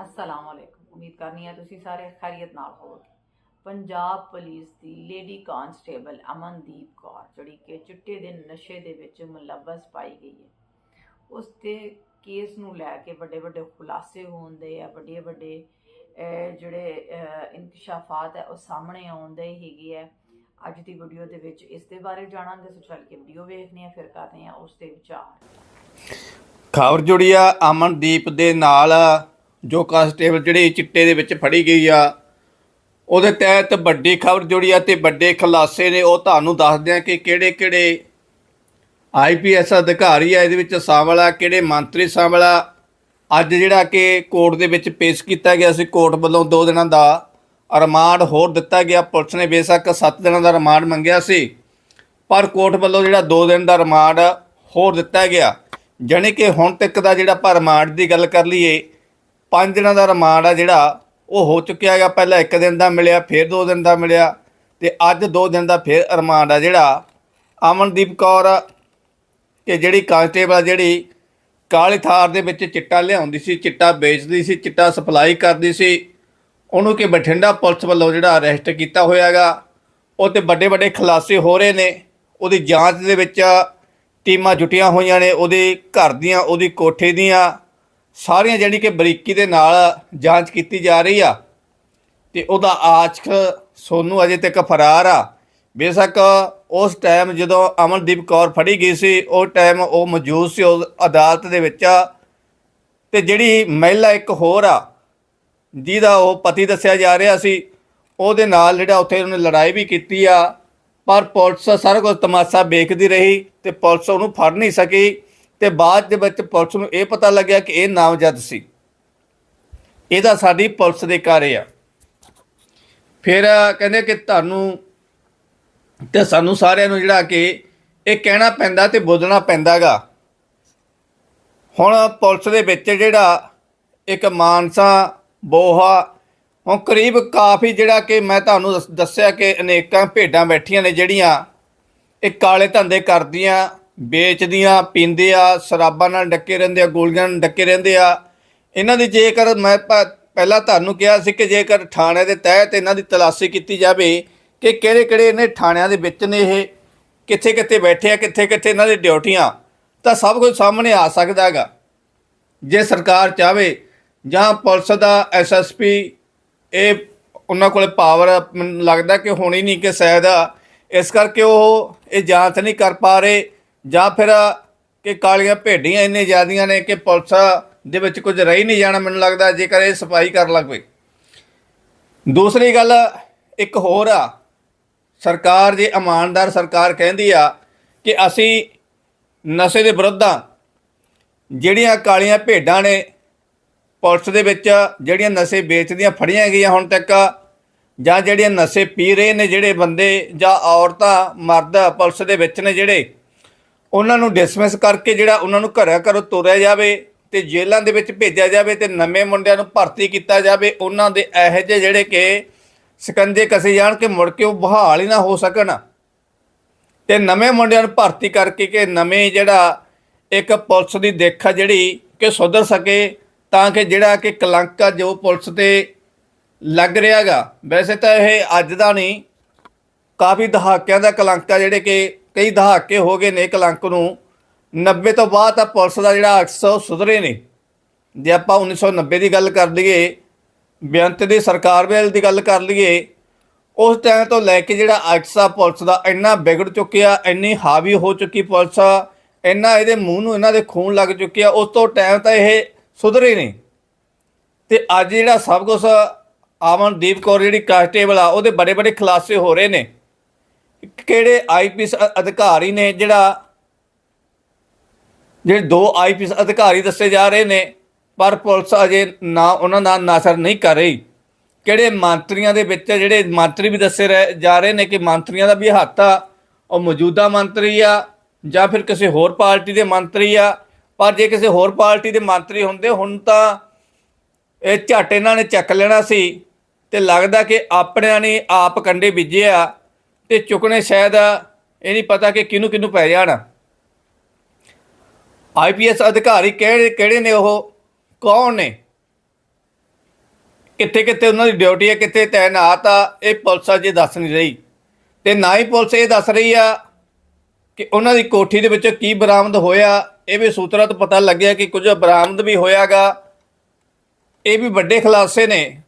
ਅਸਲਾਮ ਵਾਲੇਕੁਮ ਉਮੀਦ ਕਰਨੀ ਹੈ ਤੁਸੀਂ ਸਾਰੇ ਖੈਰੀਅਤ ਨਾਲ ਹੋਵੋਗੇ ਪੰਜਾਬ ਪੁਲਿਸ ਦੀ ਲੇਡੀ ਕਾਂਸਟੇਬਲ ਅਮਨਦੀਪ ਕੌਰ ਜਿਹੜੀ ਕਿ ਚਿੱਟੇ ਦੇ ਨਸ਼ੇ ਦੇ ਵਿੱਚ ਮੁਲਵਸ ਪਾਈ ਗਈ ਹੈ ਉਸ ਦੇ ਕੇਸ ਨੂੰ ਲੈ ਕੇ ਵੱਡੇ ਵੱਡੇ ਖੁਲਾਸੇ ਹੁੰਦੇ ਆ ਵੱਡੇ ਵੱਡੇ ਜਿਹੜੇ ਇਨਕਸ਼ਾਫਾਤ ਹੈ ਉਹ ਸਾਹਮਣੇ ਆਉਂਦੇ ਹੈਗੇ ਆ ਅੱਜ ਦੀ ਵੀਡੀਓ ਦੇ ਵਿੱਚ ਇਸ ਦੇ ਬਾਰੇ ਜਾਣਾਂਗੇ ਸੋ ਚੱਲ ਕੇ ਵੀਡੀਓ ਵੇਖਦੇ ਆ ਫਿਰ ਕਰਦੇ ਆ ਉਸ ਦੇ ਵਿਚਾਰ ਖਬਰ ਜੁੜੀ ਆ ਅਮਨਦੀਪ ਦੇ ਨਾਲ ਜੋ ਕਾਂਸਟੇਬਲ ਜਿਹੜੇ ਚਿੱਟੇ ਦੇ ਵਿੱਚ ਫੜੀ ਗਈ ਆ, ਉਹਦੇ ਤਹਿਤ ਵੱਡੀ ਖਬਰ ਜੁੜੀ ਆ ਤੇ ਵੱਡੇ ਖੁਲਾਸੇ ਨੇ, ਉਹ ਤੁਹਾਨੂੰ ਦੱਸਦੇ ਆ ਕਿ ਕਿਹੜੇ ਕਿਹੜੇ ਆਈਪੀਐਸ ਅਧਿਕਾਰੀ ਆ, ਇਹਦੇ ਵਿੱਚ ਸ਼ਾਮਲ ਆ, ਕਿਹੜੇ ਮੰਤਰੀ ਸ਼ਾਮਲ ਆ। ਅੱਜ ਜਿਹੜਾ ਕਿ ਕੋਰਟ ਦੇ ਵਿੱਚ ਪੇਸ਼ ਕੀਤਾ ਗਿਆ ਸੀ, ਕੋਰਟ ਵੱਲੋਂ 2 ਦਿਨਾਂ ਦਾ ਰਿਮਾਂਡ ਹੋਰ ਦਿੱਤਾ ਗਿਆ, ਪੁਲਿਸ ਨੇ ਬੇਸ਼ੱਕ 7 ਦਿਨਾਂ ਦਾ ਰਿਮਾਂਡ ਮੰਗਿਆ ਸੀ, ਪਰ ਕੋਰਟ ਵੱਲੋਂ ਜਿਹੜਾ 2 ਦਿਨ ਦਾ ਰਿਮਾਂਡ ਹੋਰ ਦਿੱਤਾ ਗਿਆ। ਜਾਣੀ ਕਿ ਹੁਣ ਤੱਕ ਦਾ ਜਿਹੜਾ ਆਪਾਂ ਰਿਮਾਂਡ ਦੀ ਗੱਲ ਕਰ ਲਈਏ ਪੰਜ ਦਿਨਾਂ ਦਾ ਰਿਮਾਂਡ ਆ ਜਿਹੜਾ, ਉਹ ਹੋ ਚੁੱਕਿਆ ਹੈਗਾ, ਪਹਿਲਾਂ ਇੱਕ ਦਿਨ ਦਾ ਮਿਲਿਆ, ਫਿਰ ਦੋ ਦਿਨ ਦਾ ਮਿਲਿਆ, ਤੇ ਅੱਜ ਦੋ ਦਿਨ ਦਾ ਫਿਰ ਰਿਮਾਂਡ ਆ ਜਿਹੜਾ। ਅਮਨਦੀਪ ਕੌਰ ਕਿ ਜਿਹੜੀ ਕਾਂਸਟੇਬਲ ਆ, ਜਿਹੜੀ ਕਾਲੀ ਥਾਰ ਦੇ ਵਿੱਚ ਚਿੱਟਾ ਲਿਆਉਂਦੀ ਸੀ, ਚਿੱਟਾ ਵੇਚਦੀ ਸੀ, ਚਿੱਟਾ ਸਪਲਾਈ ਕਰਦੀ ਸੀ, ਉਹਨੂੰ ਕਿ ਬਠਿੰਡਾ ਪੁਲਿਸ ਵੱਲੋਂ ਜਿਹੜਾ ਅਰੈਸਟ ਕੀਤਾ ਹੋਇਆਗਾ ਉਹ ਤੇ ਵੱਡੇ ਵੱਡੇ ਖੁਲਾਸੇ ਹੋ ਰਹੇ ਨੇ। ਉਹਦੀ ਜਾਂਚ ਦੇ ਵਿੱਚ ਟੀਮਾਂ ਜੁਟੀਆਂ ਹੋਈਆਂ ਨੇ, ਉਹਦੇ ਘਰ ਦੀਆਂ, ਉਹਦੀ ਕੋਠੇ ਦੀਆਂ ਸਾਰੀਆਂ ਜਿਹੜੀ ਕਿ ਬਰੀਕੀ ਦੇ ਨਾਲ ਜਾਂਚ ਕੀਤੀ ਜਾ ਰਹੀ ਆ ਤੇ ਉਹਦਾ ਆਸ਼ਕ ਸੋਨੂ ਅਜੇ ਤੱਕ ਫਰਾਰ ਆ। ਬੇਸ਼ੱਕ ਉਸ ਟਾਈਮ ਜਦੋਂ ਅਮਨਦੀਪ ਕੌਰ ਫੜੀ ਗਈ ਸੀ, ਉਹ ਟਾਈਮ ਉਹ ਮੌਜੂਦ ਸੀ ਉਸ ਅਦਾਲਤ ਦੇ ਵਿੱਚ ਤੇ ਜਿਹੜੀ ਮਹਿਲਾ ਇੱਕ ਹੋਰ ਆ, ਜਿਹਦਾ ਉਹ ਪਤੀ ਦੱਸਿਆ ਜਾ ਰਿਹਾ ਸੀ, ਉਹਦੇ ਨਾਲ ਜਿਹੜਾ ਉੱਥੇ ਉਹਨੇ ਲੜਾਈ ਵੀ ਕੀਤੀ ਆ, ਪਰ ਪੁਲਿਸ ਸਾਰਾ ਕੁਝ ਤਮਾਸ਼ਾ ਵੇਖਦੀ ਰਹੀ ਤੇ ਪੁਲਿਸ ਉਹਨੂੰ ਫੜ ਨਹੀਂ ਸਕੀ। ਤੇ ਬਾਅਦ ਦੇ ਵਿੱਚ ਪੁਲਿਸ ਨੂੰ ਇਹ ਪਤਾ ਲੱਗਿਆ ਕਿ ਇਹ ਨਾਮਜ਼ਦ ਸੀ। ਇਹਦਾ ਸਾਡੀ ਪੁਲਿਸ ਦੇ ਕਾਰੇ ਆ। ਫਿਰ ਕਹਿੰਦੇ ਕਿ ਤੁਹਾਨੂੰ ਤੇ ਸਾਨੂੰ ਸਾਰਿਆਂ ਨੂੰ ਜਿਹੜਾ ਕਿ ਇਹ ਕਹਿਣਾ ਪੈਂਦਾ ਤੇ ਬੋਲਣਾ ਪੈਂਦਾਗਾ। ਹੁਣ ਪੁਲਿਸ ਦੇ ਵਿੱਚ ਜਿਹੜਾ ਇੱਕ ਮਾਨਸਾ, ਬੋਹਾ, ਹੁਣ ਕਰੀਬ ਕਾਫੀ ਜਿਹੜਾ ਕਿ ਮੈਂ ਤੁਹਾਨੂੰ ਦੱਸ- ਦੱਸਿਆ ਕਿ ਅਨੇਕਾਂ ਭੇਡਾਂ ਬੈਠੀਆਂ ਨੇ ਜਿਹੜੀਆਂ ਇਹ ਕਾਲੇ ਧੰਦੇ ਕਰਦੀਆਂ। ਵੇਚਦੀਆਂ, ਪੀਂਦੇ ਆ, ਸ਼ਰਾਬਾਂ ਨਾਲ ਡੱਕੇ ਰਹਿੰਦੇ ਆ, ਗੋਲੀਆਂ ਨਾਲ ਡੱਕੇ ਰਹਿੰਦੇ ਆ। ਇਹਨਾਂ ਦੀ ਜੇਕਰ ਮੈਂ ਪਹਿਲਾਂ ਤੁਹਾਨੂੰ ਕਿਹਾ ਸੀ ਕਿ ਜੇਕਰ ਥਾਣੇ ਦੇ ਤਹਿਤ ਇਹਨਾਂ ਦੀ ਤਲਾਸ਼ੀ ਕੀਤੀ ਜਾਵੇ ਕਿ ਕਿਹੜੇ ਕਿਹੜੇ ਇਹਨੇ ਥਾਣਿਆਂ ਦੇ ਵਿੱਚ ਨੇ ਇਹ ਕਿੱਥੇ ਕਿੱਥੇ ਬੈਠੇ ਆ ਕਿੱਥੇ ਕਿੱਥੇ ਇਹਨਾਂ ਦੀ ਡਿਊਟੀਆਂ, ਤਾਂ ਸਭ ਕੁਝ ਸਾਹਮਣੇ ਆ ਸਕਦਾ ਹੈਗਾ। ਜੇ ਸਰਕਾਰ ਚਾਵੇ ਜਾਂ ਪੁਲਿਸ ਦਾ ਐਸਐਸਪੀ ਇਹ ਉਹਨਾਂ ਕੋਲੇ ਪਾਵਰ ਮੈਨੂੰ ਲੱਗਦਾ ਕਿ ਹੋਣੀ ਨਹੀਂ ਕਿ ਸ਼ਾਇਦ ਇਸ ਕਰਕੇ ਉਹ ਇਹ ਜਾਂਚ ਨਹੀਂ ਕਰ ਪਾ ਰਹੇ। ਜਾਂ ਫਿਰ ਕਿ ਕਾਲੀਆਂ ਭੇਡੀਆਂ ਇੰਨੇ ਜ਼ਿਆਦੀਆਂ ਨੇ ਕਿ ਪੁਲਿਸ ਦੇ ਵਿੱਚ ਕੁਝ ਰਹੀ ਨਹੀਂ ਜਾਣਾ ਮੈਨੂੰ ਲੱਗਦਾ, ਜੇਕਰ ਇਹ ਸਫ਼ਾਈ ਕਰਨ ਲੱਗ ਪਏ। ਦੂਸਰੀ ਗੱਲ ਇੱਕ ਹੋਰ ਆ, ਸਰਕਾਰ ਜੇ ਇਮਾਨਦਾਰ ਸਰਕਾਰ ਕਹਿੰਦੀ ਆ ਕਿ ਅਸੀਂ ਨਸ਼ੇ ਦੇ ਵਿਰੁੱਧ ਆ, ਜਿਹੜੀਆਂ ਕਾਲੀਆਂ ਭੇਡਾਂ ਨੇ ਪੁਲਿਸ ਦੇ ਵਿੱਚ ਜਿਹੜੀਆਂ ਨਸ਼ੇ ਵੇਚਦੀਆਂ ਫੜੀਆਂ ਗਈਆਂ ਹੁਣ ਤੱਕ, ਜਾਂ ਜਿਹੜੀਆਂ ਨਸ਼ੇ ਪੀ ਰਹੇ ਨੇ ਜਿਹੜੇ ਬੰਦੇ ਜਾਂ ਔਰਤਾਂ, ਮਰਦ ਪੁਲਿਸ ਦੇ ਵਿੱਚ ਨੇ ਜਿਹੜੇ ਉਹਨਾਂ ਨੂੰ ਡਿਸਮਿਸ ਕਰਕੇ ਜਿਹੜਾ ਉਹਨਾਂ ਨੂੰ ਘਰਾਂ ਘਰੋਂ ਤੋਰਿਆ ਜਾਵੇ ਤੇ ਜੇਲ੍ਹਾਂ ਦੇ ਵਿੱਚ ਭੇਜਿਆ ਜਾਵੇ ਤੇ ਨਵੇਂ ਮੁੰਡਿਆਂ ਨੂੰ ਭਰਤੀ ਕੀਤਾ ਜਾਵੇ, ਉਹਨਾਂ ਦੇ ਇਹੋ ਜਿਹੇ ਜਿਹੜੇ ਕਿ ਸਕੰਜੇ ਕਸੇ ਜਾਣ ਕਿ ਮੁੜ ਕੇ ਉਹ ਬਹਾਲ ਹੀ ਨਾ ਹੋ ਸਕਣ। ਤੇ ਨਵੇਂ ਮੁੰਡਿਆਂ ਨੂੰ ਭਰਤੀ ਕਰਕੇ ਕਿ ਨਵੇਂ ਜਿਹੜਾ ਇੱਕ ਪੁਲਿਸ ਦੀ ਦੇਖ ਜਿਹੜੀ ਕਿ ਸੁਧਰ ਸਕੇ ਤਾਂ ਕਿ ਜਿਹੜਾ ਕਿ ਕਲੰਕ ਆ ਜੋ ਪੁਲਿਸ ਤੇ ਲੱਗ ਰਿਹਾਗਾ ਵੈਸੇ ਤਾਂ ਇਹ ਅੱਜ ਦਾ ਨਹੀਂ, ਕਾਫੀ ਦਹਾਕਿਆਂ ਦਾ ਕਲੰਕ ਆ ਜਿਹੜੇ ਕਿ ਕਈ ਦਹਾਕੇ ਹੋ ਗਏ ਨੇ ਕਲੰਕ ਨੂੰ 90 ਤੋਂ ਬਾਅਦ ਤਾਂ ਪੁਲਿਸ ਦਾ ਜਿਹੜਾ ਅਕਸ ਉਹ ਸੁਧਰੇ ਨੇ। ਜੇ ਆਪਾਂ 1990 ਦੀ ਗੱਲ ਕਰ ਲਈਏ, ਬੇਅੰਤ ਦੀ ਸਰਕਾਰ ਵੇਲੇ ਦੀ ਗੱਲ ਕਰ ਲਈਏ, ਉਸ ਟਾਈਮ ਤੋਂ ਲੈ ਕੇ ਜਿਹੜਾ ਅਕਸਾ ਪੁਲਿਸ ਦਾ ਇੰਨਾ ਵਿਗੜ ਚੁੱਕਿਆ, ਇੰਨੀ ਹਾਵੀ ਹੋ ਚੁੱਕੀ ਪੁਲਿਸ, ਇੰਨਾ ਇਹਦੇ ਮੂੰਹ ਨੂੰ ਇਹਨਾਂ ਦੇ ਖੂਨ ਲੱਗ ਚੁੱਕਿਆ, ਉਸ ਤੋਂ ਟਾਈਮ ਤਾਂ ਇਹ ਸੁਧਰੇ ਨਹੀਂ ਤੇ ਅੱਜ ਜਿਹੜਾ ਸਭ ਕੁਝ ਆਮਨਦੀਪ ਕੌਰ ਜਿਹੜੀ ਕਾਂਸਟੇਬਲ ਆ, ਉਹਦੇ ਬੜੇ ਬੜੇ ਖੁਲਾਸੇ ਹੋ ਰਹੇ ਨੇ। ਕਿਹੜੇ ਆਈਪੀਐਸ ਅਧਿਕਾਰੀ ਨੇ ਜਿਹੜਾ, ਜਿਹੜੇ ਦੋ ਆਈਪੀਐਸ ਅਧਿਕਾਰੀ ਦੱਸੇ ਜਾ ਰਹੇ ਨੇ, ਪਰ ਪੁਲਿਸ ਅਜੇ ਨਾ ਉਹਨਾਂ ਦਾ ਨਾਸਰ ਨਹੀਂ ਕਰ ਰਹੀ। ਕਿਹੜੇ ਮੰਤਰੀਆਂ ਦੇ ਵਿੱਚ ਜਿਹੜੇ ਮੰਤਰੀ ਵੀ ਦੱਸੇ ਰਹੇ, ਜਾ ਰਹੇ ਨੇ ਕਿ ਮੰਤਰੀਆਂ ਦਾ ਵੀ ਹੱਥ ਆ ਉਹ ਮੌਜੂਦਾ ਮੰਤਰੀ ਆ, ਜਾਂ ਫਿਰ ਕਿਸੇ ਹੋਰ ਪਾਰਟੀ ਦੇ ਮੰਤਰੀ ਆ, ਪਰ ਜੇ ਕਿਸੇ ਹੋਰ ਪਾਰਟੀ ਦੇ ਮੰਤਰੀ ਹੁੰਦੇ, ਹੁਣ ਤਾਂ ਇਹ ਝੱਟ ਇਹਨਾਂ ਨੇ ਚੱਕ ਲੈਣਾ ਸੀ, ਤੇ ਲੱਗਦਾ ਕਿ ਆਪਣਿਆਂ ਨੇ ਆਪ ਕੰਡੇ ਬੀਜੇ ਆ। ਤੇ ਚੁੱਕਣੇ ਸ਼ਾਇਦ ਇਹ ਨਹੀਂ ਪਤਾ ਕਿ ਕਿਹਨੂੰ ਕਿਹਨੂੰ ਪੈ ਜਾਣ। ਆਈਪੀਐਸ ਅਧਿਕਾਰੀ ਕਿਹੜੇ ਕਿਹੜੇ ਨੇ ਉਹ? ਕੌਣ ਨੇ? ਕਿੱਥੇ ਕਿੱਥੇ ਉਹਨਾਂ ਦੀ ਡਿਊਟੀ ਹੈ, ਕਿੱਥੇ ਤਾਇਨਾਤ ਆ, ਇਹ ਪੁਲਿਸ ਅਜੇ ਦੱਸ ਨਹੀਂ ਰਹੀ। ਤੇ ਨਾ ਹੀ ਪੁਲਿਸ ਇਹ ਦੱਸ ਰਹੀ ਆ ਕਿ ਉਹਨਾਂ ਦੀ ਕੋਠੀ ਦੇ ਵਿੱਚੋਂ ਕੀ ਬਰਾਮਦ ਹੋਇਆ, ਇਹ ਵੀ ਸੂਤਰਾਂ ਤੋਂ ਪਤਾ ਲੱਗਿਆ ਕਿ ਕੁਝ ਬਰਾਮਦ ਵੀ ਹੋਇਆਗਾ। ਇਹ ਵੀ ਵੱਡੇ ਖੁਲਾਸੇ ਨੇ।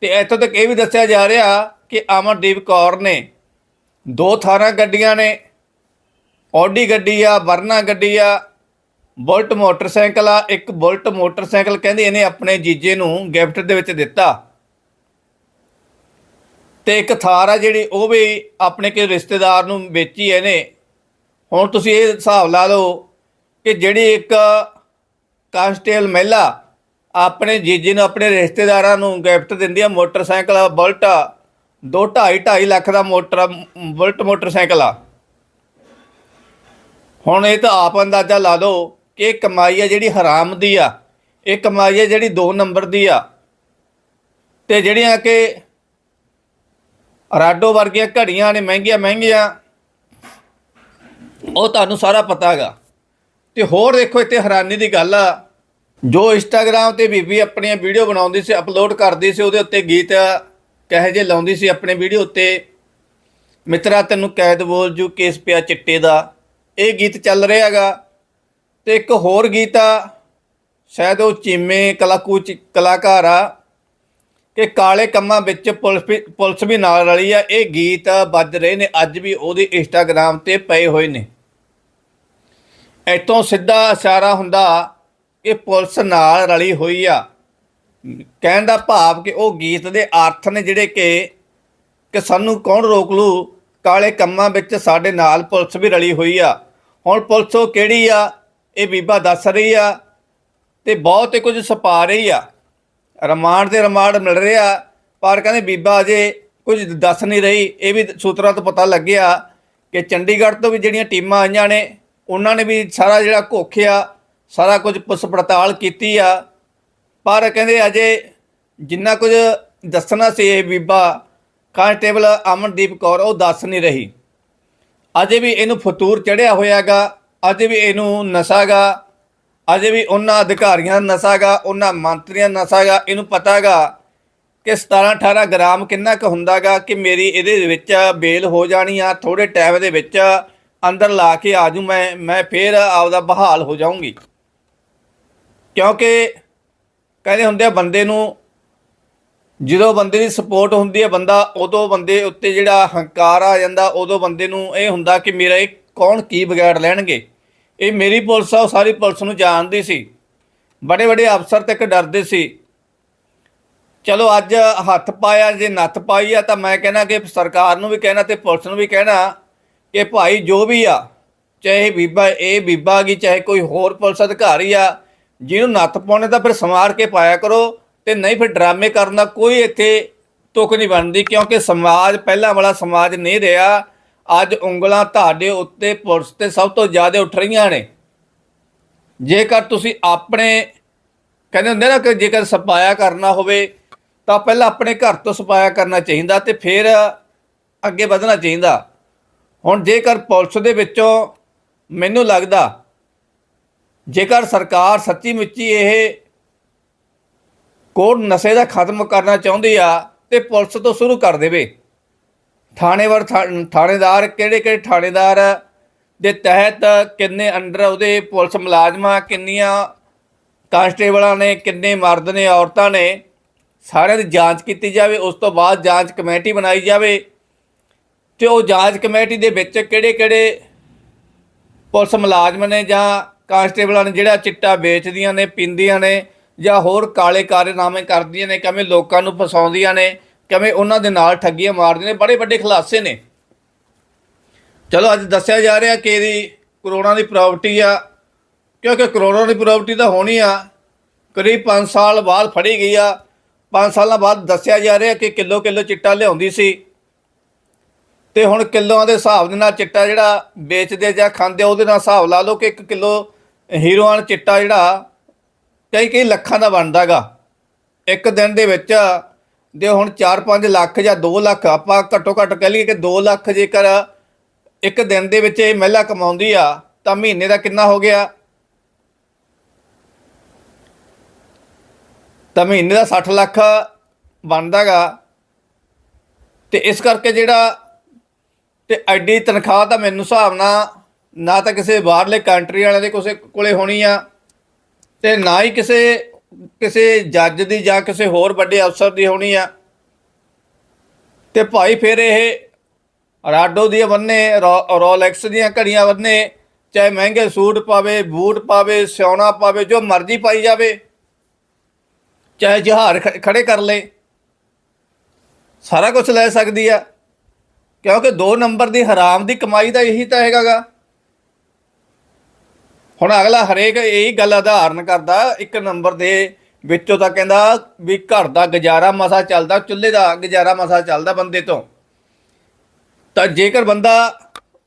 ਤੇ ਇੱਥੋਂ ਤੱਕ ਇਹ ਵੀ ਦੱਸਿਆ ਜਾ ਰਿਹਾ ਕਿ ਅਮਰਦੀਪ ਕੌਰ ਨੇ। ਦੋ ਥਾਰਾਂ ਗੱਡੀਆਂ ਨੇ। ਆਡੀ ਗੱਡੀ ਆ, ਵਰਨਾ ਗੱਡੀ ਆ, ਬੁਲਟ ਮੋਟਰਸਾਈਕਲ ਆ, ਇੱਕ ਬੁਲਟ ਮੋਟਰਸਾਈਕਲ ਕਹਿੰਦੇ ਇਹਨੇ ਆਪਣੇ ਜੀਜੇ ਨੂੰ ਗਿਫਟ ਦੇ ਵਿੱਚ ਦਿੱਤਾ। ਤੇ ਇੱਕ ਥਾਰ ਆ ਜਿਹੜੀ, ਉਹ ਵੀ ਆਪਣੇ ਕਿਸੇ ਰਿਸ਼ਤੇਦਾਰ ਨੂੰ ਵੇਚੀ ਇਹਨੇ। ਹੁਣ ਤੁਸੀਂ ਇਹ ਹਿਸਾਬ ਲਾ ਲਓ ਕਿ ਜਿਹੜੀ ਇੱਕ ਕਾਂਸਟੇਬਲ ਮਹਿਲਾ ਆਪਣੇ ਜੀਜੇ ਨੂੰ, ਆਪਣੇ ਰਿਸ਼ਤੇਦਾਰਾਂ ਨੂੰ ਗਿਫਟ ਦਿੰਦੀ ਆ, ਮੋਟਰਸਾਈਕਲ ਬੁਲਟ ਦੋ 2.5 2.5 ਲੱਖ ਦਾ ਮੋਟਰ, ਬੁਲਟ ਮੋਟਰਸਾਈਕਲ ਆ। ਹੁਣ ਇਹ ਤਾਂ ਆਪ ਅੰਦਾਜ਼ਾ ਲਾ ਲਓ ਕਿ ਕਮਾਈ ਆ ਜਿਹੜੀ ਹਰਾਮ ਦੀ ਆ। ਇਹ ਕਮਾਈ ਆ ਜਿਹੜੀ 2 ਨੰਬਰ ਦੀ ਆ। ਤੇ ਜਿਹੜੀਆਂ ਕਿ ਰਾਡੋ ਵਰਗੀਆਂ ਘੜੀਆਂ ਨੇ, ਮਹਿੰਗੀਆਂ ਮਹਿੰਗੀਆਂ, ਉਹ ਤੁਹਾਨੂੰ ਸਾਰਾ ਪਤਾ ਹੈਗਾ। ਤੇ ਹੋਰ ਦੇਖੋ, ਇੱਥੇ ਹੈਰਾਨੀ ਦੀ ਗੱਲ ਆ। ਜੋ ਇੰਸਟਾਗ੍ਰam ਤੇ ਬੀਬੀ ਆਪਣੀਆਂ ਵੀਡੀਓ ਬਣਾਉਂਦੀ ਸੀ ਅਪਲੋਡ ਕਰਦੀ ਸੀ, ਉਹਦੇ ਉੱਤੇ ਗੀਤ ਕਹੇ ਜੇ ਲਾਉਂਦੀ ਸੀ ਆਪਣੇ ਵੀਡੀਓ ਉੱਤੇ, ਮਿੱਤਰਾ ਤੈਨੂੰ ਕੈਦ ਬੋਲ ਜੂ, ਕੇਸ ਪਿਆ ਚਿੱਟੇ ਦਾ। ਇਹ ਗੀਤ ਚੱਲ ਰਿਹਾ ਹੈਗਾ ਤੇ ਇੱਕ ਹੋਰ ਗੀਤ ਆ, ਸ਼ਾਇਦ ਉਹ ਚੀਮੇ ਕਲਾਕੂਚ ਕਲਾਕਾਰ ਆ, ਕਿ ਕਾਲੇ ਕੰਮਾਂ ਵਿੱਚ ਪੁਲਿਸ ਵੀ ਪੁਲਿਸ ਵੀ ਨਾਲ ਰਲੀ ਆ। ਇਹ ਗੀਤ ਵੱਜ ਰਹੇ ਨੇ, ਅੱਜ ਵੀ ਉਹਦੇ ਇੰਸਟਾਗ੍ਰam ਤੇ ਪਏ ਹੋਏ ਨੇ। ਇੱਥੋਂ ਸਿੱਧਾ ਇਸ਼ਾਰਾ ਹੁੰਦਾ ਕਿ ਪੁਲਿਸ ਨਾਲ ਰਲੀ ਹੋਈ ਆ। ਕਹਿਣ ਦਾ ਭਾਵ ਕਿ ਉਹ ਗੀਤ ਦੇ ਅਰਥ ਨੇ ਜਿਹੜੇ ਕਿ ਕਿ ਸਾਨੂੰ ਕੌਣ ਰੋਕ ਲੂ? ਕਾਲੇ ਕੰਮਾਂ ਵਿੱਚ ਸਾਡੇ ਨਾਲ ਪੁਲਿਸ ਵੀ ਰਲੀ ਹੋਈ ਆ। ਹੁਣ ਪੁਲਿਸ ਉਹ ਕਿਹੜੀ ਆ? ਇਹ ਬੀਬਾ ਦੱਸ ਰਹੀ ਆ ਤੇ ਬਹੁਤ ਹੀ ਕੁਝ ਛਪਾ ਰਹੀ ਆ। ਰਿਮਾਂਡ ਤੇ ਰਿਮਾਂਡ ਮਿਲ ਰਿਹਾ ਪਰ ਕਹਿੰਦੇ ਬੀਬਾ ਅਜੇ ਕੁਝ ਦੱਸ ਨਹੀਂ ਰਹੀ। ਇਹ ਵੀ ਸੂਤਰਾਂ ਤੋਂ ਪਤਾ ਲੱਗਿਆ ਕਿ ਚੰਡੀਗੜ੍ਹ ਤੋਂ ਵੀ ਜਿਹੜੀਆਂ ਟੀਮਾਂ ਆਈਆਂ ਨੇ, ਉਹਨਾਂ ਨੇ ਵੀ ਸਾਰਾ ਜਿਹੜਾ ਘੋਖਿਆ, ਸਾਰਾ ਕੁਝ ਪੁੱਛ ਪੜਤਾਲ ਕੀਤੀ ਆ। ਪਰ ਕਹਿੰਦੇ ਅਜੇ ਜਿੰਨਾ ਕੁਝ ਦੱਸਣਾ ਸੀ ਇਹ ਬੀਬਾ, ਕਾਂਸਟੇਬਲ ਅਮਨਦੀਪ ਕੌਰ, ਉਹ ਦੱਸ ਨਹੀਂ ਰਹੀ। ਅਜੇ ਵੀ ਇਹਨੂੰ ਫਤੂਰ ਚੜਿਆ ਹੋਇਆਗਾ, ਅਜੇ ਵੀ ਇਹਨੂੰ ਨਸ਼ਾਗਾ, ਅਜੇ ਵੀ ਉਹਨਾਂ ਅਧਿਕਾਰੀਆਂ ਦਾ ਨਸ਼ਾਗਾ, ਉਹਨਾਂ ਮੰਤਰੀਆਂ ਦਾ ਨਸ਼ਾਗਾ, ਇਹਨੂੰ ਪਤਾਗਾ ਕਿ 17 18 ਗ੍ਰਾਮ ਕਿੰਨਾ ਕੁ ਹੁੰਦਾਗਾ ਕਿ ਮੇਰੀ ਇਹਦੇ ਵਿੱਚ ਬੇਲ ਹੋ ਜਾਣੀ ਆ ਥੋੜੇ ਟਾਈਮ ਦੇ ਵਿੱਚ ਅੰਦਰ ਲਾ ਕੇ ਆਜੂ ਮੈਂ ਮੈਂ ਫੇਰ ਆਪਦਾ ਬਹਾਲ ਹੋ ਜਾਊਂਗੀ। ਕਿਉਂਕਿ ਕਹਿੰਦੇ ਹੁੰਦੇ ਆ ਬੰਦੇ ਨੂੰ ਜਦੋਂ ਬੰਦੇ ਦੀ ਸਪੋਰਟ ਹੁੰਦੀ ਹੈ ਬੰਦਾ, ਉਦੋਂ ਬੰਦੇ ਉੱਤੇ ਜਿਹੜਾ ਹੰਕਾਰ ਆ ਜਾਂਦਾ, ਉਦੋਂ ਬੰਦੇ ਨੂੰ ਇਹ ਹੁੰਦਾ ਕਿ ਮੇਰਾ ਇਹ ਕੌਣ ਕੀ ਵਿਗਾੜ ਲੈਣਗੇ। ਇਹ ਮੇਰੀ ਪੁਲਿਸ ਆ, ਉਹ ਸਾਰੀ ਪੁਲਿਸ ਨੂੰ ਜਾਣਦੀ ਸੀ। ਬੜੇ ਬੜੇ ਅਫਸਰ ਤੱਕ ਡਰਦੇ ਸੀ। ਚਲੋ ਅੱਜ ਹੱਥ ਪਾਇਆ, ਜੇ ਨੱਥ ਪਾਈ ਆ ਤਾਂ ਮੈਂ ਕਹਿੰਦਾ ਕਿ ਸਰਕਾਰ ਨੂੰ ਵੀ ਕਹਿਣਾ ਤੇ ਪੁਲਿਸ ਨੂੰ ਵੀ ਕਹਿਣਾ ਕਿ ਭਾਈ ਜੋ ਵੀ ਆ, ਚਾਹੇ ਬੀਬਾ, ਇਹ ਬੀਬਾ ਗੀ ਚਾਹੇ ਕੋਈ ਹੋਰ ਪੁਲਿਸ ਅਧਿਕਾਰੀ ਆ ਜਿਹਨੂੰ ਨੱਥ ਪਾਉਣੇ ਤਾਂ ਫਿਰ ਸਮਾਰ ਕੇ ਪਾਇਆ ਕਰੋ ਤੇ ਨਹੀਂ ਫਿਰ ਡਰਾਮੇ ਕਰਨ ਦਾ ਕੋਈ ਇੱਥੇ ਤੁਕ ਨਹੀਂ ਬਣਦੀ, ਕਿਉਂਕਿ ਸਮਾਜ, ਪਹਿਲਾਂ ਵਾਲਾ ਸਮਾਜ ਨਹੀਂ ਰਿਹਾ। ਅੱਜ ਉਂਗਲਾਂ ਤੁਹਾਡੇ ਉੱਤੇ ਪੁਲਿਸ ਤੇ ਸਭ ਤੋਂ ਜ਼ਿਆਦਾ ਉੱਠ ਰਹੀਆਂ ਨੇ। ਜੇਕਰ ਤੁਸੀਂ ਆਪਣੇ, ਕਹਿੰਦੇ ਹੁੰਦੇ ਨਾ ਕਿ ਜੇਕਰ ਸਪਾਇਆ ਕਰਨਾ ਹੋਵੇ, ਤਾਂ ਪਹਿਲਾਂ ਆਪਣੇ ਘਰ ਤੋਂ ਸਪਾਇਆ ਕਰਨਾ ਚਾਹੀਦਾ ਤੇ ਫਿਰ ਅੱਗੇ ਵਧਣਾ ਚਾਹੀਦਾ। ਹੁਣ ਜੇਕਰ ਪੁਲਿਸ ਦੇ ਵਿੱਚੋਂ ਮੈਨੂੰ ਲੱਗਦਾ ਜੇਕਰ ਸਰਕਾਰ ਸੱਚੀ ਮੁੱਚੀ ਇਹ ਕੋਡ ਨਸ਼ੇ ਦਾ ਖਤਮ ਕਰਨਾ ਚਾਹੁੰਦੀ ਆ, ਤੇ ਪੁਲਿਸ ਤੋਂ ਸ਼ੁਰੂ ਕਰ ਦੇਵੇ। ਥਾਣੇਵਰ, ਥਾ- ਥਾਣੇਦਾਰ ਕਿਹੜੇ ਕਿਹੜੇ ਥਾਣੇਦਾਰ ਦੇ ਤਹਿਤ ਕਿੰਨੇ ਅੰਡਰ ਉਹਦੇ ਪੁਲਿਸ ਮੁਲਾਜ਼ਮਾਂ, ਕਿੰਨੀਆਂ ਕਾਂਸਟੇਬਲਾਂ ਨੇ, ਕਿੰਨੇ ਮਰਦ ਨੇ, ਔਰਤਾਂ ਨੇ, ਸਾਰਿਆਂ ਦੀ ਜਾਂਚ ਕੀਤੀ ਜਾਵੇ, ਉਸ ਤੋਂ ਬਾਅਦ ਜਾਂਚ ਕਮੇਟੀ ਬਣਾਈ ਜਾਵੇ। ਤੇ ਉਹ ਜਾਂਚ ਕਮੇਟੀ ਦੇ ਵਿੱਚ ਕਿਹੜੇ ਕਿਹੜੇ ਪੁਲਿਸ ਮੁਲਾਜ਼ਮ ਨੇ ਜਾਂ ਕਾਂਸਟੇਬਲਾਂ ਨੇ ਜਿਹੜਾ ਚਿੱਟਾ ਵੇਚਦੀਆਂ ਨੇ, ਪੀਂਦੀਆਂ ਨੇ ਜਾਂ ਹੋਰ ਕਾਲੇ ਕਾਰਨਾਮੇ ਕਰਦੀਆਂ ਨੇ, ਕਿਵੇਂ ਲੋਕਾਂ ਨੂੰ ਫਸਾਉਂਦੀਆਂ ਨੇ, ਕਿਵੇਂ ਉਹਨਾਂ ਦੇ ਨਾਲ ਠੱਗੀਆਂ ਮਾਰਦੀਆਂ ਨੇ, ਬੜੇ ਵੱਡੇ ਖੁਲਾਸੇ ਨੇ। ਚਲੋ, ਅੱਜ ਦੱਸਿਆ ਜਾ ਰਿਹਾ ਕਿ ਇਹਦੀ ਕਰੋੜਾਂ ਦੀ ਪ੍ਰਾਪਰਟੀ ਆ, ਕਿਉਂਕਿ ਕਰੋੜਾਂ ਦੀ ਪ੍ਰਾਪਰਟੀ ਤਾਂ ਹੋਣੀ ਆ, ਕਰੀਬ 5 ਸਾਲ ਬਾਅਦ ਫੜੀ ਗਈ ਆ। 5 ਸਾਲਾਂ ਬਾਅਦ ਦੱਸਿਆ ਜਾ ਰਿਹਾ ਕਿ ਕਿਲੋ ਕਿਲੋ ਚਿੱਟਾ ਲਿਆਉਂਦੀ ਸੀ। ਤੇ ਹੁਣ ਕਿਲੋਆਂ ਦੇ ਹਿਸਾਬ ਦੇ ਨਾਲ ਚਿੱਟਾ ਜਿਹੜਾ ਵੇਚਦੇ ਜਾਂ ਖਾਂਦੇ ਉਹਦੇ ਨਾਲ ਹਿਸਾਬ ਲਾ ਲਓ ਕਿ 1 ਕਿਲੋ ਹੀਰੋਇਨ ਚਿੱਟਾ ਜਿਹੜਾ, ਕਈ ਕਈ ਲੱਖਾਂ ਦਾ ਬਣਦਾਗਾ ਇੱਕ ਦਿਨ ਦੇ ਵਿੱਚ ਦੇ ਹੁਣ 4-5 ਲੱਖ ਜਾਂ 2 ਲੱਖ, ਆਪਾਂ ਘੱਟੋ ਘੱਟ ਕਹਿ ਲਈਏ ਕਿ 2 ਲੱਖ ਜੇਕਰ ਇੱਕ ਦਿਨ ਦੇ ਵਿੱਚ ਇਹ ਮਹਿਲਾ ਕਮਾਉਂਦੀ ਆ, ਤਾਂ ਮਹੀਨੇ ਦਾ ਕਿੰਨਾ ਹੋ ਗਿਆ? ਤਾਂ ਮਹੀਨੇ ਦਾ 60 ਲੱਖ ਬਣਦਾਗਾ ਤੇ ਇਸ ਕਰਕੇ ਜਿਹੜਾ, ਤੇ ਐਡੀ ਤਨਖਾਹ ਤਾਂ ਮੈਨੂੰ ਹਿਸਾਬ ਨਾਲ ਨਾ ਤਾਂ ਕਿਸੇ ਬਾਹਰਲੇ ਕੰਟਰੀ ਵਾਲਿਆਂ ਦੇ ਕਿਸੇ ਕੋਲੇ ਹੋਣੀ ਆ, ਤੇ ਨਾ ਹੀ ਕਿਸੇ ਕਿਸੇ ਜੱਜ ਦੀ ਜਾਂ ਕਿਸੇ ਹੋਰ ਵੱਡੇ ਅਫਸਰ ਦੀ ਹੋਣੀ ਆ। ਤੇ ਭਾਈ ਫਿਰ ਇਹ ਰਾਡੋ ਦੀਆਂ ਬੰਨੇ ਰੋਲੈਕਸ ਦੀਆਂ ਘੜੀਆਂ ਬੰਨੇ, ਚਾਹੇ ਮਹਿੰਗੇ ਸੂਟ ਪਾਵੇ, ਬੂਟ ਪਾਵੇ, ਸਿਉਣਾ ਪਾਵੇ, ਜੋ ਮਰਜ਼ੀ ਪਾਈ ਜਾਵੇ, ਚਾਹੇ ਜਹਾਰ ਖ- ਖੜੇ ਕਰ ਲੇ, ਸਾਰਾ ਕੁਝ ਲੈ ਸਕਦੀ ਆ। ਕਿਉਂਕਿ 2 ਨੰਬਰ ਦੀ ਹਰਾਮ ਦੀ ਕਮਾਈ ਦਾ ਇਹੀ ਤਾਂ ਹੈਗਾਗਾ। ਹੁਣ ਅਗਲਾ ਹਰੇਕ ਇਹੀ ਗੱਲ ਆਧਾਰਨ ਕਰਦਾ, ਇੱਕ ਨੰਬਰ ਦੇ ਵਿੱਚੋਂ ਤਾਂ ਕਹਿੰਦਾ ਵੀ ਘਰ ਦਾ ਗੁਜ਼ਾਰਾ ਮਸਾ ਚੱਲਦਾ, ਚੁੱਲ੍ਹੇ ਦਾ ਗੁਜ਼ਾਰਾ ਮਸਾ ਚੱਲਦਾ ਬੰਦੇ ਤੋਂ। ਤਾਂ ਜੇਕਰ ਬੰਦਾ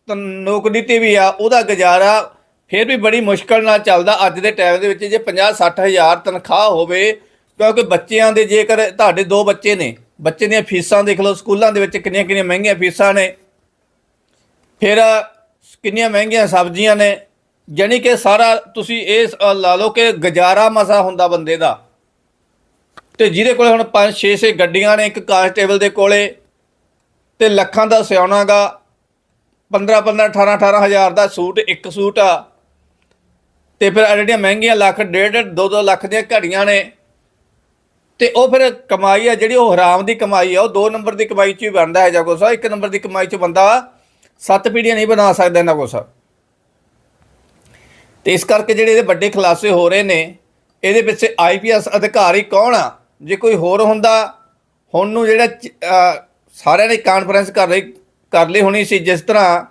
ਤਾਂ ਨੌਕਰੀ ਤੇ ਵੀ ਆ, ਉਹਦਾ ਗੁਜ਼ਾਰਾ ਫਿਰ ਵੀ ਬੜੀ ਮੁਸ਼ਕਲ ਨਾਲ ਚੱਲਦਾ। ਅੱਜ ਦੇ ਟਾਈਮ ਦੇ ਵਿੱਚ ਜੇ 50 60 ਹਜ਼ਾਰ ਤਨਖਾਹ ਹੋਵੇ, ਕਿਉਂਕਿ ਬੱਚਿਆਂ ਦੇ ਜੇਕਰ ਤੁਹਾਡੇ ਦੋ ਬੱਚੇ ਨੇ, ਬੱਚੇ ਦੀਆਂ ਫੀਸਾਂ ਦੇਖ ਲਓ, ਸਕੂਲਾਂ ਦੇ ਵਿੱਚ ਕਿੰਨੀਆਂ ਕਿੰਨੀਆਂ ਮਹਿੰਗੀਆਂ ਫੀਸਾਂ ਨੇ। ਫਿਰ ਕਿੰਨੀਆਂ ਮਹਿੰਗੀਆਂ ਸਬਜ਼ੀਆਂ ਨੇ ਜਾਣੀ ਕਿ ਸਾਰਾ ਤੁਸੀਂ ਇਹ ਸ- ਲਾ ਲਓ ਕਿ ਗੁਜ਼ਾਰਾ ਮਸਾ ਹੁੰਦਾ ਬੰਦੇ ਦਾ। ਤੇ ਜਿਹਦੇ ਕੋਲੇ ਹੁਣ 5 6 6 ਗੱਡੀਆਂ ਨੇ, ਇੱਕ ਕਾਂਸਟੇਬਲ ਦੇ ਕੋਲੇ, ਤੇ ਲੱਖਾਂ ਦਾ ਸਿਆਉਣਾਗਾ 15 15 18 18 ਹਜ਼ਾਰ ਦਾ ਸੂਟ, ਇੱਕ ਸੂਟ ਆ। ਤੇ ਫਿਰ ਜਿਹੜੀਆਂ ਮਹਿੰਗੀਆਂ ਲੱਖ, ਡੇਢ ਡੇਢ 2 2 ਲੱਖ ਦੀਆਂ ਘੜੀਆਂ ਨੇ। ਤੇ ਉਹ ਫਿਰ ਕਮਾਈ ਆ, ਜਿਹੜੀ ਉਹ ਹਰਾਮ ਦੀ ਕਮਾਈ ਆ, ਉਹ 2 ਨੰਬਰ ਦੀ ਕਮਾਈ ਚ ਹੀ ਬਣਦਾ ਹੈ ਜਾਂ ਕੁਛ ਇੱਕ ਨੰਬਰ ਦੀ ਕਮਾਈ ਚ ਬੰਦਾ ਸੱਤ ਪੀੜ੍ਹੀਆਂ ਨਹੀਂ ਬਣਾ ਸਕਦਾ ਇਹਨਾਂ ਕੁਛ। ਤੇ ਇਸ ਕਰਕੇ ਜਿਹੜੇ ਇਹਦੇ ਵੱਡੇ ਖੁਲਾਸੇ ਹੋ ਰਹੇ ਨੇ, ਇਹਦੇ ਪਿੱਛੇ ਆਈਪੀਐਸ ਅਧਿਕਾਰੀ ਕੌਣ ਆ? ਜੇ ਕੋਈ ਹੋਰ ਹੁੰਦਾ, ਹੁਣ ਨੂੰ ਜਿਹੜਾ ਸਾਰਿਆਂ ਨੇ ਕਾਨਫਰੰਸ ਕਰ ਲਈ ਕਰ ਲਈ ਹੋਣੀ ਸੀ, ਜਿਸ ਤਰ੍ਹਾਂ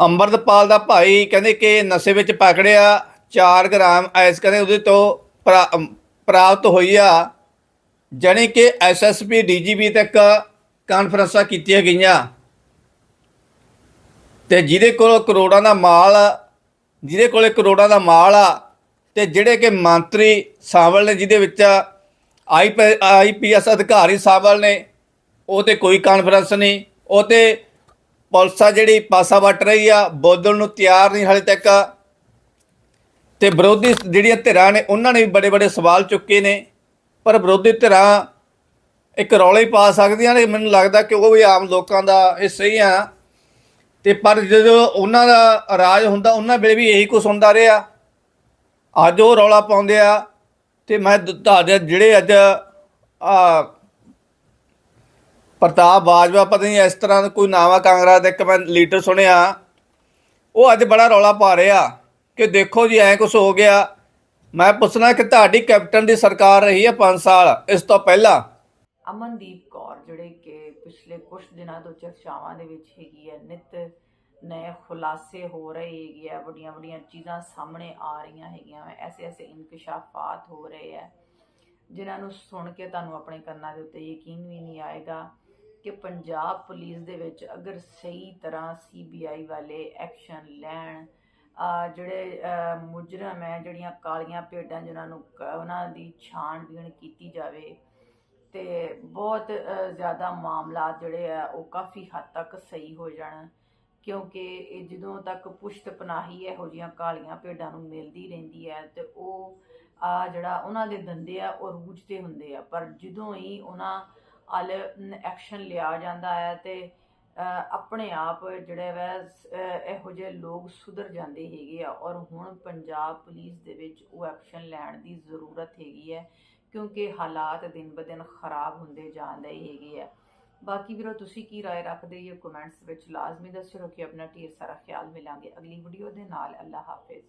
ਅੰਮ੍ਰਿਤਪਾਲ ਦਾ ਭਾਈ ਕਹਿੰਦੇ ਕਿ ਨਸ਼ੇ ਵਿੱਚ ਪਕੜਿਆ 4 ਗ੍ਰਾਮ ਐਸ ਕਹਿੰਦੇ ਉਹਦੇ ਤੋਂ ਪ੍ਰਾ- ਪ੍ਰਾਪਤ ਹੋਈ ਆ। ਜਾਣੀ ਕਿ ਐਸਐਸਪੀ ਡੀਜੀਪੀ ਤੱਕ ਕਾਨਫਰੰਸਾਂ ਕੀਤੀਆਂ ਗਈਆਂ। ਤੇ ਜਿਹਦੇ ਕੋਲ ਕਰੋੜਾਂ ਦਾ ਮਾਲ ਜਿਹਦੇ ਕੋਲੇ ਕਰੋੜਾਂ ਦਾ ਮਾਲ ਆ ਤੇ ਜਿਹੜੇ ਕਿ ਮੰਤਰੀ ਸਾਵਲ ਨੇ, ਜਿਹਦੇ ਵਿੱਚ ਆਈਪੀਐਸ ਅਧਿਕਾਰੀ ਸਾਵਲ ਨੇ, ਉਹ ਤੇ ਕੋਈ ਕਾਨਫਰੰਸ ਨਹੀਂ, ਉਹ ਤੇ ਪੁਲਿਸ ਆ ਜਿਹੜੀ ਪਾਸਾ ਵੱਟ ਰਹੀ ਆ, ਬੋਲਣ ਨੂੰ ਤਿਆਰ ਨਹੀਂ ਹਾਲੇ ਤੱਕ। ਤੇ ਵਿਰੋਧੀ ਜਿਹੜੀਆਂ ਧਿਰਾਂ ਨੇ, ਉਹਨਾਂ ਨੇ ਵੀ ਬੜੇ ਬੜੇ ਸਵਾਲ ਚੁੱਕੇ ਨੇ, ਪਰ ਵਿਰੋਧੀ ਧਿਰਾਂ ਇੱਕ ਰੌਲੇ ਪਾ ਸਕਦੀਆਂ ਨੇ। ਮੈਨੂੰ ਲੱਗਦਾ ਕਿ ਉਹ ਵੀ ਆਮ ਲੋਕਾਂ ਦਾ ਹਿੱਸਾ ਹੀ ਆ। ਤੇ ਪਰ ਜਦੋਂ ਉਹਨਾਂ ਦਾ ਰਾਜ ਹੁੰਦਾ, ਉਹਨਾਂ ਵੇਲੇ ਵੀ ਇਹੀ ਕੁਝ ਹੁੰਦਾ ਰਿਹਾ। ਅੱਜ ਉਹ ਰੌਲਾ ਪਾਉਂਦੇ ਆ ਤੇ ਮੈਂ ਦ- ਤੁਹਾਡੇ ਜਿਹੜੇ ਅੱਜ, ਆ, ਪ੍ਰਤਾਪ ਬਾਜਵਾ, ਪਤਾ ਨਹੀਂ ਇਸ ਤਰ੍ਹਾਂ ਦਾ ਕੋਈ ਨਾਵਾ ਕਾਂਗਰਸ ਦਾ, ਇੱਕ ਮੈਂ ਲੀਡਰ ਸੁਣਿਆ, ਉਹ ਅੱਜ ਬੜਾ ਰੌਲਾ ਪਾ ਰਿਹਾ ਕਿ ਦੇਖੋ ਜੀ, ਐ ਕੁਝ ਹੋ ਗਿਆ। ਮੈਂ ਪੁੱਛਣਾ ਕਿ ਤੁਹਾਡੀ ਕੈਪਟਨ ਦੀ ਸਰਕਾਰ ਰਹੀ ਹੈ 5 ਸਾਲ, ਇਸ ਤੋਂ ਪਹਿਲਾਂ? ਅਮਨਦੀਪ ਕੌਰ, ਜਿਹੜੇ ਪਿਛਲੇ ਕੁਝ ਦਿਨਾਂ ਤੋਂ ਚਰਚਾਵਾਂ ਦੇ ਵਿੱਚ ਹੈਗੀ ਹੈ, ਨਿਤ ਨਏ ਖੁਲਾਸੇ ਹੋ ਰਹੇ ਹੈਗੇ ਆ, ਵੱਡੀਆਂ ਵੱਡੀਆਂ ਚੀਜ਼ਾਂ ਸਾਹਮਣੇ ਆ ਰਹੀਆਂ ਹੈਗੀਆਂ ਐਸੇ ਐਸੇ ਇਨਕਸ਼ਾਫਾਤ ਹੋ ਰਹੇ ਆ। ਜਿਨ੍ਹਾਂ ਨੂੰ ਸੁਣ ਕੇ ਤੁਹਾਨੂੰ ਆਪਣੇ ਕੰਨਾਂ ਦੇ ਉੱਤੇ ਯਕੀਨ ਵੀ ਨਹੀਂ ਆਏਗਾ ਕਿ ਪੰਜਾਬ ਪੁਲਿਸ ਦੇ ਵਿੱਚ ਅਗਰ ਸਹੀ ਤਰ੍ਹਾਂ ਸੀਬੀਆਈ ਵਾਲੇ ਐਕਸ਼ਨ ਲੈਣ ਜਿਹੜੇ ਮੁਜਰਮ ਹੈ, ਜਿਹੜੀਆਂ ਕਾਲੀਆਂ ਭੇਡਾਂ ਜਿਨ੍ਹਾਂ ਨੂੰ ਕ- ਉਹਨਾਂ ਦੀ ਛਾਣਬੀਣ ਕੀਤੀ ਜਾਵੇ ਤੇ ਬਹੁਤ ਜ਼ਿਆਦਾ ਮਾਮਲਾਤ ਜਿਹੜੇ ਆ, ਉਹ ਕਾਫੀ ਹੱਦ ਤੱਕ ਸਹੀ ਹੋ ਜਾਣ। ਕਿਉਂਕਿ ਇਹ ਜਦੋਂ ਤੱਕ ਪੁਸ਼ਤ ਪਨਾਹੀ ਇਹੋ ਜਿਹੀਆਂ ਕਾਲੀਆਂ ਭੇਡਾਂ ਨੂੰ ਮਿਲਦੀ ਰਹਿੰਦੀ ਹੈ, ਤੇ ਉਹ, ਆ ਜਿਹੜਾ ਉਹਨਾਂ ਦੇ ਦੰਦੇ ਆ, ਉਹ ਰੂਝਦੇ ਹੁੰਦੇ ਆ। ਪਰ ਜਦੋਂ ਹੀ ਉਹਨਾਂ ਅਲ ਐਕਸ਼ਨ ਲਿਆ ਜਾਂਦਾ ਹੈ ਤੇ ਆਪਣੇ ਆਪ ਜਿਹੜੇ ਵੈ ਇਹੋ ਜਿਹੇ ਲੋਕ ਸੁਧਰ ਜਾਂਦੇ ਹੈਗੇ ਆ, ਔਰ ਹੁਣ ਪੰਜਾਬ ਪੁਲਿਸ ਦੇ ਵਿੱਚ ਉਹ ਐਕਸ਼ਨ ਲੈਣ ਦੀ ਜ਼ਰੂਰਤ ਹੈਗੀ ਹੈ ਕਿਉਂਕਿ ਹਾਲਾਤ ਦਿਨ ਬ ਦਿਨ ਖਰਾਬ ਹੁੰਦੇ ਜਾ ਰਹੇ ਹੈਗੇ ਆ ਬਾਕੀ ਵੀਰੋ ਤੁਸੀਂ ਕੀ رائے ਰੱਖਦੇ ਹੋ ਕਮੈਂਟਸ ਵਿੱਚ ਲਾਜ਼ਮੀ ਦੱਸਿਓ ਕਿ ਆਪਣਾ ਢੇਰ ਸਾਰਾ ਖਿਆਲ ਮਿਲਾਂਗੇ ਅਗਲੀ ਵੀਡੀਓ ਦੇ ਨਾਲ ਅੱਲਾ ਹਾਫਿਜ਼